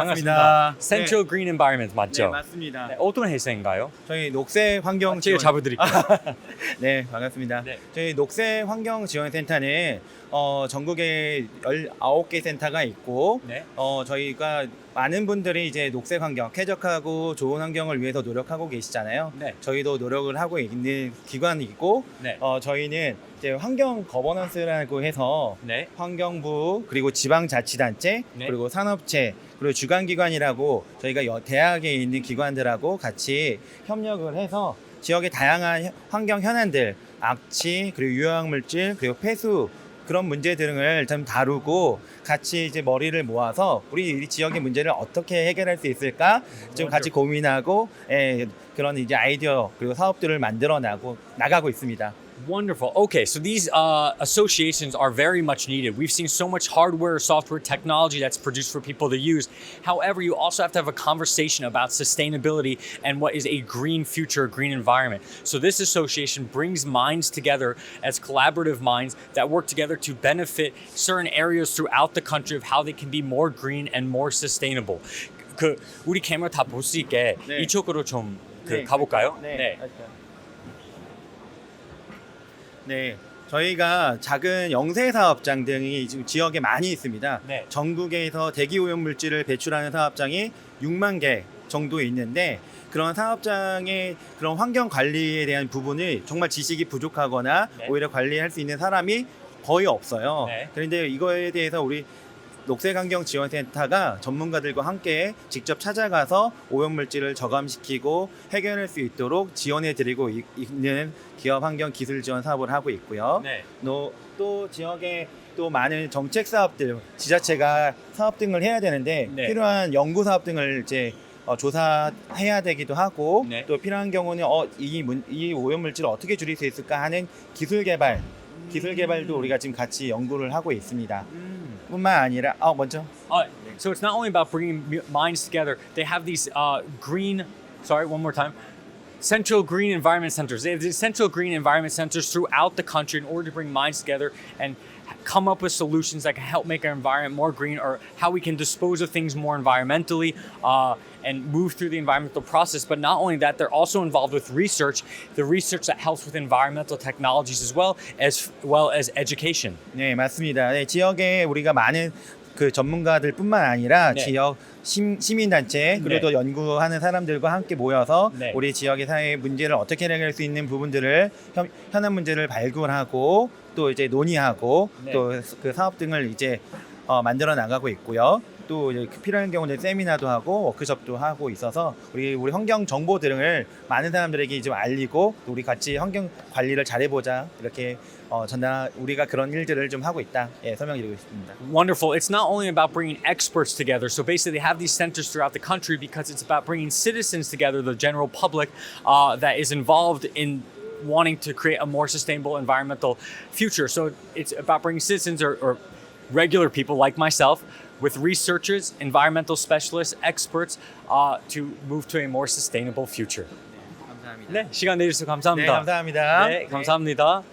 반갑습니다. Central Green Environment 네, 맞죠? 맞습니다. 네, 어떤 회사인가요? 저희 녹색 환경 제가 지원- 잡아드릴게요. 네, 반갑습니다. 네. 저희 녹색 환경 지원 센터는 어, 전국에 19개 센터가 있고 네. 어, 저희가 많은 분들이 이제 녹색 환경, 쾌적하고 좋은 환경을 위해서 노력하고 계시잖아요. 네. 저희도 노력을 하고 있는 기관이고 네. 어, 저희는 이제 환경 거버넌스라고 해서 네. 환경부 그리고 지방자치단체 네. 그리고 산업체 그리고 주간기관이라고 저희가 여- 대학에 있는 기관들하고 같이 협력을 해서 지역의 다양한 현- 환경 현안들 악취 그리고 유해물질 그리고 폐수 그런 문제 등을 좀 다루고 같이 이제 머리를 모아서 우리 이 지역의 문제를 어떻게 해결할 수 있을까 좀 같이 고민하고 예, 그런 이제 아이디어 그리고 사업들을 만들어 나고 나가고 있습니다. Wonderful. Okay, so these uh, associations are very much needed. We've seen so much hardware, software, technology that's produced for people to use. However, you also have to have a conversation about sustainability and what is a green future, green environment. So, this association brings minds together as collaborative minds that work together to benefit certain areas throughout the country of how they can be more green and more sustainable. 그 우리 캠era 다 볼 수 있게 네. 이쪽으로 좀 그 네, 가볼까요? 네. 네. 저희가 작은 영세 사업장 등이 지금 지역에 많이 있습니다. 네. 전국에서 대기 오염 물질을 배출하는 사업장이 6만 개 정도 있는데 그런 사업장의 그런 환경 관리에 대한 부분이 정말 지식이 부족하거나 네. 오히려 관리할 수 있는 사람이 거의 없어요. 네. 그런데 이거에 대해서 우리 녹색환경 지원센터가 전문가들과 함께 직접 찾아가서 오염물질을 저감시키고 해결할 수 있도록 지원해 드리고 이- 있는 기업 환경 기술 지원 사업을 하고 있고요. 네. 또, 또 지역에 또 많은 정책 사업들, 지자체가 사업 등을 해야 되는데 네. 필요한 연구 사업 등을 이제 어, 조사해야 되기도 하고 네. 또 필요한 경우는 어, 이, 문, 이 오염물질을 어떻게 줄일 수 있을까 하는 기술 개발, 기술 개발도 우리가 지금 같이 연구를 하고 있습니다. 뿐만 아니라 어 먼저 Uh, so it's not only about bringing mu- minds together. They have these uh, green. Sorry, one more time. Central Green Environment Centers. They have these Central Green Environment Centers throughout the country in order to bring minds together and h- come up with solutions that can help make our environment more green or how we can dispose of things more environmentally uh, and move through the environmental process. But not only that, they're also involved with research, the research that helps with environmental technologies as well as well as education. 네 맞습니다. 네, 지역에 우리가 많은 그 전문가들뿐만 아니라 네. 지역 심, 시민단체 그리고 네. 또 연구하는 사람들과 함께 모여서 네. 우리 지역의 사회 문제를 어떻게 해결할 수 있는 부분들을 현, 현안 문제를 발굴하고 또 이제 논의하고 네. 또그 사업 등을 이제 어, 만들어 나가고 있고요. 또 이제 필요한 경우는 세미나도 하고 워크숍도 하고 있어서 우리 우리 환경 정보 등을 많은 사람들에게 좀 알리고 또 우리 같이 환경 관리를 잘해보자 이렇게 어, 전달 우리가 그런 일들을 좀 하고 있다 예, 설명드리고 싶습니다. Wonderful. It's not only about bringing experts together. So basically, they have these centers throughout the country because it's about bringing citizens together, the general public uh, that is involved in wanting to create a more sustainable environmental future. So it's about bringing citizens or, or regular people like myself with researchers, environmental specialists, experts uh, to move to a more sustainable future. 감사합니다. 네, 시간 내주셔서 네, 감사합니다. 감사합니다. 네, 감사합니다.